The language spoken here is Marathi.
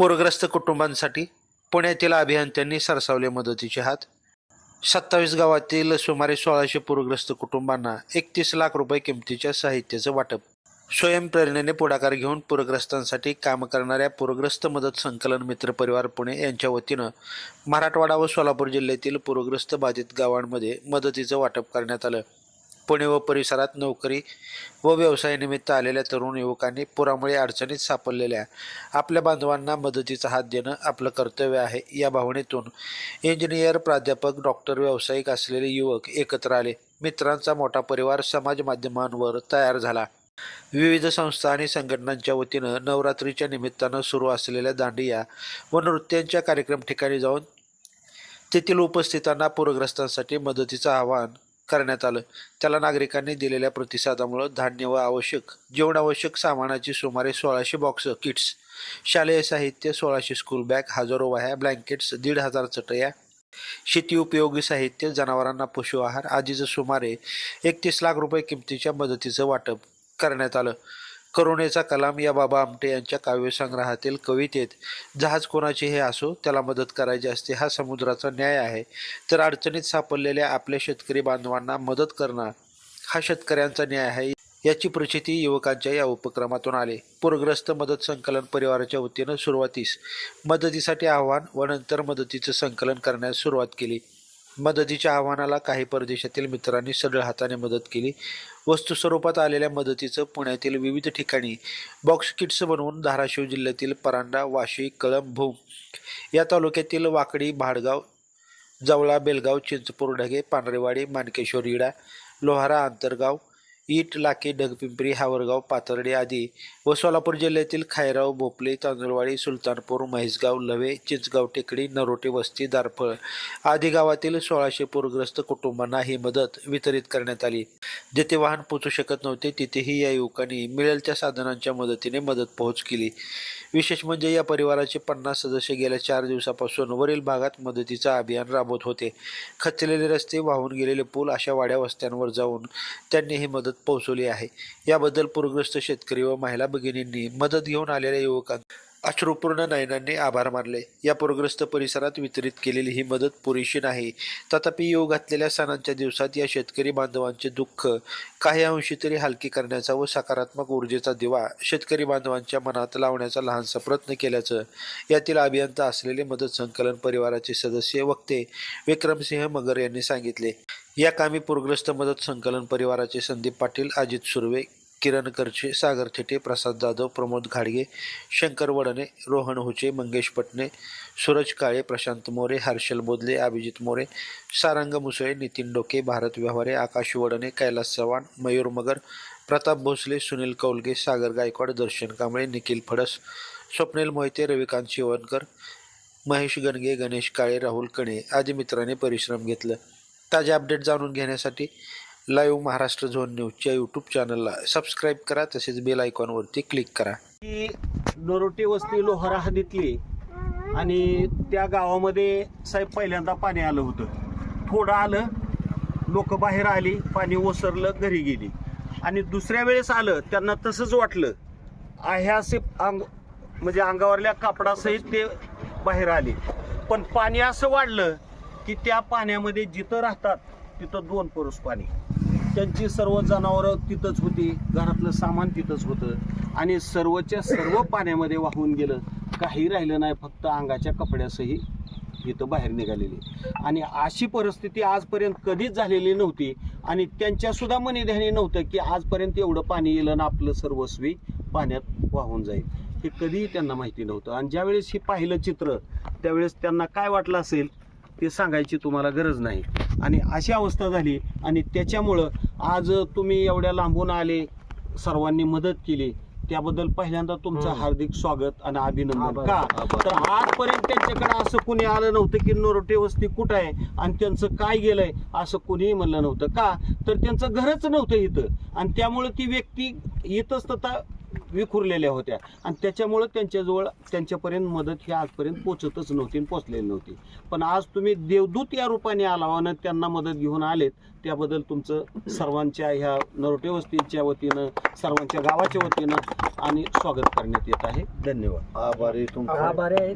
पूरग्रस्त कुटुंबांसाठी पुण्यातील अभियंत्यांनी सरसावले मदतीचे हात. सत्तावीस गावातील सुमारे सोळाशे पूरग्रस्त कुटुंबांना एकतीस लाख रुपये किमतीच्या साहित्याचं वाटप. स्वयंप्रेरणेने पुढाकार घेऊन पूरग्रस्तांसाठी काम करणाऱ्या पूरग्रस्त मदत संकलन मित्र परिवार पुणे यांच्या वतीनं मराठवाडा व सोलापूर जिल्ह्यातील पूरग्रस्त बाधित गावांमध्ये मदतीचं वाटप करण्यात आलं. पुणे व परिसरात नोकरी व व्यवसायानिमित्त आलेल्या तरुण युवकांनी पुरामुळे अडचणीत सापडलेल्या आपल्या बांधवांना मदतीचा हात देणं आपलं कर्तव्य आहे. या भावनेतून इंजिनियर प्राध्यापक डॉक्टर व्यावसायिक असलेले युवक एकत्र आले. मित्रांचा मोठा परिवार समाज माध्यमांवर तयार झाला. विविध संस्था आणि संघटनांच्या वतीनं नवरात्रीच्या निमित्तानं सुरू असलेल्या दांडिया व नृत्यांच्या कार्यक्रम ठिकाणी जाऊन तेथील उपस्थितांना पूरग्रस्तांसाठी मदतीचं आवाहन करण्यात आलं. त्याला नागरिकांनी दिलेल्या प्रतिसादामुळं धान्य व आवश्यक जीवनावश्यक सामानाची सुमारे सोळाशे बॉक्स किट्स शालेय साहित्य सोळाशे स्कूल बॅग हजारो वाह्या ब्लँकेट्स दीड हजार चटया शेती उपयोगी साहित्य जनावरांना पशु आहार आदीचं सुमारे एकतीस लाख रुपये किमतीच्या मदतीचं वाटप करण्यात आलं. करुणेचा कलाम या बाबा आमटे यांच्या काव्यसंग्रहातील कवितेत जहाज कोणाचे हे असो त्याला मदत करायची असते हा समुद्राचा न्याय आहे. तर अडचणीत सापडलेल्या आपल्या शेतकरी बांधवांना मदत करणं हा शेतकऱ्यांचा न्याय आहे याची प्रचिती युवकांच्या या उपक्रमातून आले. पूरग्रस्त मदत संकलन परिवाराच्या वतीनं सुरुवातीस मदतीसाठी आव्हान व नंतर मदतीचं संकलन करण्यास सुरुवात केली. मदतीच्या आव्हानाला काही परदेशातील मित्रांनी सढळ हाताने मदत केली. वस्तू स्वरूपात आलेल्या मदतीचं पुण्यातील विविध ठिकाणी बॉक्स किट्स बनवून धाराशिव जिल्ह्यातील परांडा वाशी कळंब भूम या तालुक्यातील वाकडी भाडगाव जवळा बेलगाव चिंचपूर ढगे पांढरेवाडी मानकेश्वर इडा लोहारा आंतरगाव ईट लाके ढगपिंपरी हावरगाव पाथर्डे आदी व सोलापूर जिल्ह्यातील खायराव भोपले तांदळवाडी सुलतानपूर म्हैसगाव लवे चिंचगाव टेकडी नरोटे वस्ती दारफळ आदी गावातील सोळाशे पूरग्रस्त कुटुंबांना ही मदत वितरित करण्यात आली. जेथे वाहन पोचू शकत नव्हते तिथेही या युवकांनी मिळेल त्या साधनांच्या मदतीने मदत पोहोच केली. विशेष म्हणजे या परिवाराचे पन्नास सदस्य गेल्या चार दिवसापासून वरील भागात मदतीचं अभियान राबवत होते. खचलेले रस्ते वाहून गेलेले पूल अशा वाड्या वस्त्यांवर जाऊन त्यांनी ही मदत पोहोचवली आहे. याबद्दल पूरग्रस्त शेतकरी व महिला भगिनींनी मदत घेऊन आलेल्या युवकांना अश्रुपूर्ण नयनांनी आभार मानले. या पूरग्रस्त परिसरात वितरित केलेली ही मदत पुरेशी नाही. तथापि येऊ घातलेल्या सणांच्या दिवसात या शेतकरी बांधवांचे दुःख काही अंशी तरी हलकी करण्याचा व सकारात्मक ऊर्जेचा दिवा शेतकरी बांधवांच्या मनात लावण्याचा लहानसा प्रयत्न केल्याचं यातील अभियंता असलेले मदत संकलन परिवाराचे सदस्य वक्ते विक्रमसिंह मगर यांनी सांगितले. या कामी पूरग्रस्त मदत संकलन परिवाराचे संदीप पाटील अजित सुर्वे किरण करचे सागर थेटे प्रसाद जाधव प्रमोद घाडगे शंकर वडणे रोहन हुचे मंगेश पटणे सूरज काळे प्रशांत मोरे हर्षल बोदले अभिजित मोरे सारंग मुसळे नितीन डोके भारत व्यवहारे आकाश वडणे कैलास चव्हाण मयूर मगर प्रताप भोसले सुनील कौलगे सागर गायकवाड दर्शन कांबळे निखिल फडस स्वप्नील मोहिते रविकांत शिवणकर महेश गणगे गणेश काळे राहुल कणे आदी मित्रांनी परिश्रम घेतलं. ताजे अपडेट जाणून घेण्यासाठी लाईव्ह महाराष्ट्र झोन न्यूजच्या यूट्यूब चॅनलला सबस्क्राईब करा तसेच बेल आयकॉनवरती क्लिक करा. ही नरोटी वस्ती लोहारा हदीतली आणि त्या गावामध्ये साहेब पहिल्यांदा पाणी आलं होतं. थोडं आलं लोक बाहेर आली पाणी ओसरलं घरी गेली. आणि दुसऱ्या वेळेस आलं त्यांना तसंच वाटलं. आहे असे अंग म्हणजे अंगावरल्या कापडासहित ते बाहेर आले. पण पाणी असं वाढलं की त्या पाण्यामध्ये जिथं राहतात तिथं दोन पुरुष पाणी. त्यांची सर्व जनावरं तिथंच होती घरातलं सामान तिथंच होतं. आणि सर्वच्या सर्व पाण्यामध्ये वाहून गेलं. काही राहिलं नाही फक्त अंगाच्या कपड्यासही इथं बाहेर निघालेली. आणि अशी परिस्थिती आजपर्यंत कधीच झालेली नव्हती. आणि त्यांच्यासुद्धा मनीध्यानी नव्हतं की आजपर्यंत एवढं पाणी येलं आणि आपलं सर्वस्वी पाण्यात वाहून जाईल. हे कधीही त्यांना माहिती नव्हतं. आणि ज्यावेळेस हे पाहिलं चित्र त्यावेळेस त्यांना काय वाटलं असेल ते सांगायची तुम्हाला गरज नाही. आणि अशी अवस्था झाली आणि त्याच्यामुळं आज तुम्ही एवढ्या लांबून आले सर्वांनी मदत केली. त्याबद्दल पहिल्यांदा तुमचं हार्दिक स्वागत आणि अभिनंदन. का? तर आजपर्यंत त्यांच्याकडे असं कुणी आलं नव्हतं की नोरटे वस्ती कुठं आहे आणि त्यांचं काय गेलंय असं कुणीही म्हणलं नव्हतं. का? तर त्यांचं घरच नव्हतं इथं. आणि त्यामुळे ती व्यक्ती तथा विखुरलेल्या होत्या. आणि त्याच्यामुळं त्यांच्याजवळ त्यांच्यापर्यंत मदत ही आजपर्यंत पोचतच नव्हती आणि पोचलेली नव्हती. पण आज तुम्ही देवदूत या रूपाने आलावानं त्यांना मदत घेऊन आलेत त्याबद्दल तुमचं सर्वांच्या ह्या नरोटे वस्तीच्या वतीनं सर्वांच्या गावाच्या वतीनं आणि स्वागत करण्यात येत आहे. धन्यवाद. आभारी तुमचा. आभारी आहेत.